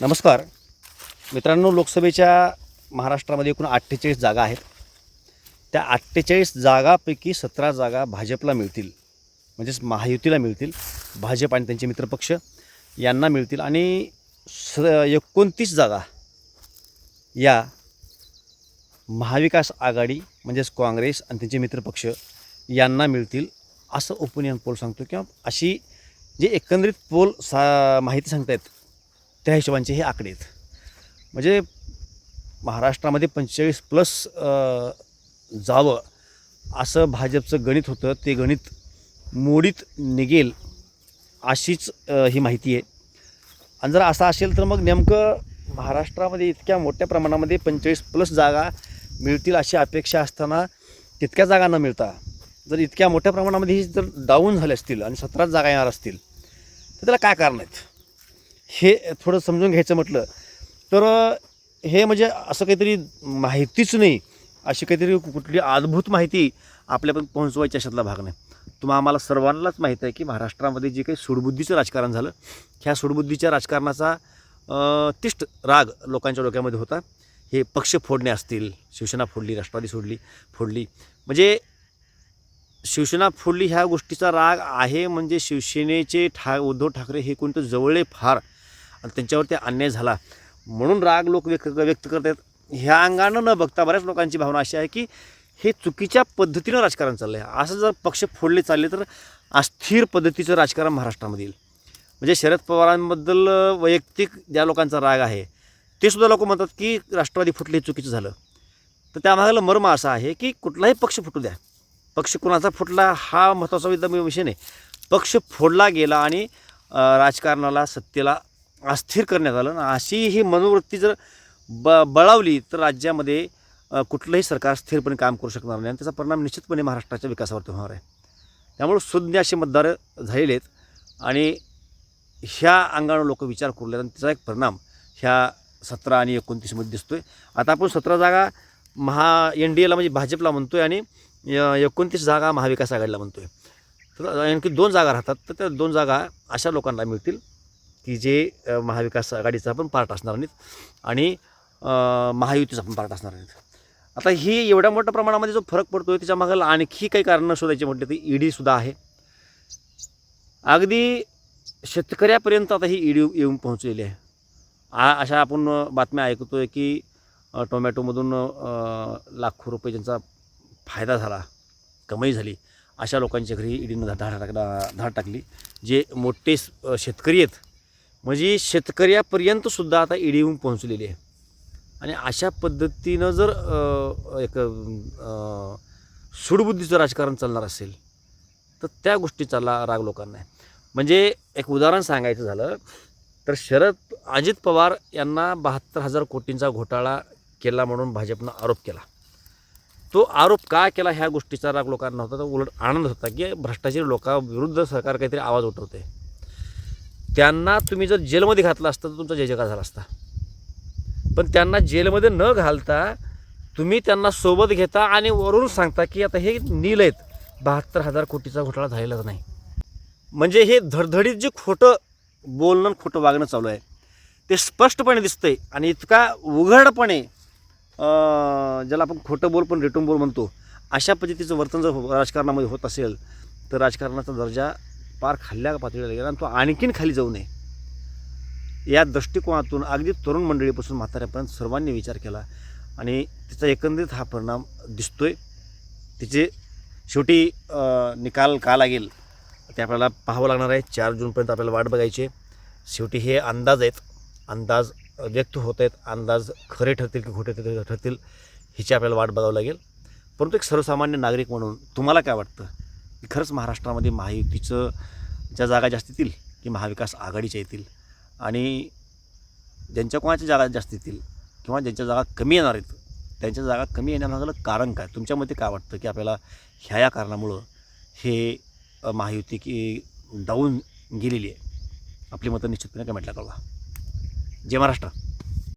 नमस्कार. मित्रांनो लोकसभेच्या महाराष्ट्रामध्ये एकूण अठ्ठेचाळीस जागा आहेत. त्या अठ्ठेचाळीस जागापैकी सतरा जागा भाजपला मिळतील. म्हणजेच महायुतीला मिळतील. भाजप आणि त्यांचे मित्रपक्ष यांना मिळतील. आणि स एकोणतीस जागा या महाविकास आघाडी म्हणजेच काँग्रेस आणि त्यांचे मित्रपक्ष यांना मिळतील असं ओपिनियन पोल सांगतो किंवा अशी जे एकंदरीत पोल सा माहिती सांगतायत त्या हिशोबांचे हे आकडे आहेत. म्हणजे महाराष्ट्रामध्ये पंचेचाळीस प्लस जावं असं भाजपचं गणित होतं. ते गणित मोडीत निघेल अशीच ही माहिती आहे. आणि जर असं असेल तर मग नेमकं महाराष्ट्रामध्ये इतक्या मोठ्या प्रमाणामध्ये पंचेचाळीस प्लस जागा मिळतील अशी अपेक्षा असताना तितक्या जागा न मिळता जर इतक्या मोठ्या प्रमाणामध्ये ही जर डाऊन झाले असतील आणि सतराच जागा येणार असतील तर त्याला काय कारण आहेत? हे थोडं समजून घ्यायचं म्हटलं तर हे म्हणजे असं काहीतरी माहितीच नाही. अशी काहीतरी कुठली अद्भुत माहिती आपल्यापर्यंत पोहोचवायच्या अशातला भाग नाही. तुम्हा आम्हाला सर्वांनाच माहीत आहे की महाराष्ट्रामध्ये जे काही सुडबुद्धीचं राजकारण झालं ह्या सुडबुद्धीच्या राजकारणाचा तिष्ट राग लोकांच्या डोक्यामध्ये होता. हे पक्ष फोडणे असतील शिवसेना फोडली राष्ट्रवादी सोडली फोडली. म्हणजे शिवसेना फोडली ह्या गोष्टीचा राग आहे म्हणजे शिवसेनेचे ठा उद्धव ठाकरे हे कोणतं जवळे फार. आणि त्यांच्यावरती अन्याय झाला. म्हणून राग लोक व्यक्त व्यक्त करतात. ह्या अंगानं न बघता बऱ्याच लोकांची भावना अशी आहे की हे चुकीच्या पद्धतीनं राजकारण चाललं आहे असं जर पक्ष फोडले चालले तर अस्थिर पद्धतीचं राजकारण महाराष्ट्रामध्ये येईल. म्हणजे शरद पवारांबद्दल वैयक्तिक ज्या लोकांचा राग आहे ते सुद्धा लोक म्हणतात की राष्ट्रवादी फुटले हे चुकीचं झालं. तर त्यामागलं मर्म असा आहे की कुठलाही पक्ष फुटू द्या. पक्ष कुणाचा फुटला हा महत्त्वाचा विद्या विषय नाही. पक्ष फोडला गेला आणि राजकारणाला सत्तेला अस्थिर करण्यात आलं आणि अशी ही मनोवृत्ती जर ब बळावली तर राज्यामध्ये कुठलंही सरकार स्थिरपणे काम करू शकणार नाही आणि त्याचा परिणाम निश्चितपणे महाराष्ट्राच्या विकासावरती होणार आहे. त्यामुळे सुज्ञ असे मतदार झालेले आहेत आणि ह्या अंगानं लोक विचार करू लागले आणि त्याचा एक परिणाम ह्या सतरा आणि एकोणतीसमध्ये दिसतो आहे आता आपण सतरा जागा महा एन डी एला म्हणजे भाजपला म्हणतो आहे आणि एकोणतीस जागा महाविकास आघाडीला म्हणतो आहे तर आणखी दोन जागा राहतात तर त्या दोन जागा अशा लोकांना मिळतील. की जे महाविकास आघाडीचा पण पार्ट असणार नाहीत आणि महायुतीचा पण पार्ट असणार नाहीत. आता ही एवढ्या मोठ्या प्रमाणामध्ये जो फरक पडतो आहे त्याच्यामागं आणखी काही कारणं शोधायची म्हटले तर ईडीसुद्धा आहे. अगदी शेतकऱ्यापर्यंत आता ही ईडी येऊन पोहोचलेली आहे. आ अशा आपण बातम्या ऐकतो आहे की टोमॅटोमधून लाखो रुपये ज्यांचा फायदा झाला कमाई झाली अशा लोकांच्या घरी ईडीनं धाड टाकला धाड टाकली जे मोठे शेतकरी आहेत म्हणजे शेतकऱ्यापर्यंत सुद्धा आता ईडी येऊन पोहोचलेली आहे. आणि अशा पद्धतीनं जर एक सुडबुद्धीचं राजकारण चालणार असेल तर त्या गोष्टीचा चालला राग लोकांना आहे. म्हणजे एक उदाहरण सांगायचं झालं तर शरद अजित पवार यांना बहात्तर हजार कोटींचा घोटाळा केला म्हणून भाजपनं आरोप केला. तो आरोप का केला ह्या गोष्टीचा राग लोकांना होता तर उलट आनंद होता की भ्रष्टाचारी लोकांविरुद्ध सरकार काहीतरी आवाज उठवते त्यांना तुम्ही जर जेलमध्ये घातलं असतं तर तुमचा जय जयकार झाला असता. पण त्यांना जेलमध्ये न घालता तुम्ही त्यांना सोबत घेता आणि वरून सांगता की आता हे नील आहेत. बहात्तर हजार कोटीचा घोटाळा झालेलाच नाही. म्हणजे हे धडधडीत जे खोटं बोलणं खोटं वागणं चालू आहे ते स्पष्टपणे दिसतंय आणि इतका उघडपणे ज्याला आपण खोटं बोल पण रिटून बोल म्हणतो अशा पद्धतीचं वर्तन जर राजकारणामध्ये होत असेल तर राजकारणाचा दर्जा पार खाल्ल्या पातळीला गेला आणि तो आणखीन खाली जाऊ नये. या दृष्टिकोनातून अगदी तरुण मंडळीपासून म्हाताऱ्यापर्यंत सर्वांनी विचार केला आणि तिचा एकंदरीत हा परिणाम दिसतो आहे तिचे शेवटी निकाल का लागेल ते आपल्याला पाहावं लागणार आहे. चार जूनपर्यंत आपल्याला वाट बघायची शेवटी हे अंदाज आहेत. अंदाज व्यक्त होत आहेत. अंदाज खरे ठरतील की खोटे ठरतील ठरतील हिची आपल्याला वाट बघावं लागेल. परंतु एक सर्वसामान्य नागरिक म्हणून तुम्हाला काय वाटतं? खरंच महाराष्ट्रामध्ये महायुतीचं ज्या जागा जास्त येतील की महाविकास आघाडीच्या येतील आणि ज्यांच्या कोणाच्या जागा जास्त येतील किंवा ज्यांच्या जागा कमी येणार आहेत त्यांच्या जागा कमी येण्यामागलं कारण काय? तुमच्यामध्ये काय वाटतं की आपल्याला ह्या या कारणामुळं हे महायुती की डाऊन गेलेली आहे? आपली मतं निश्चितपणे कमेंटला कळवा. जय महाराष्ट्र.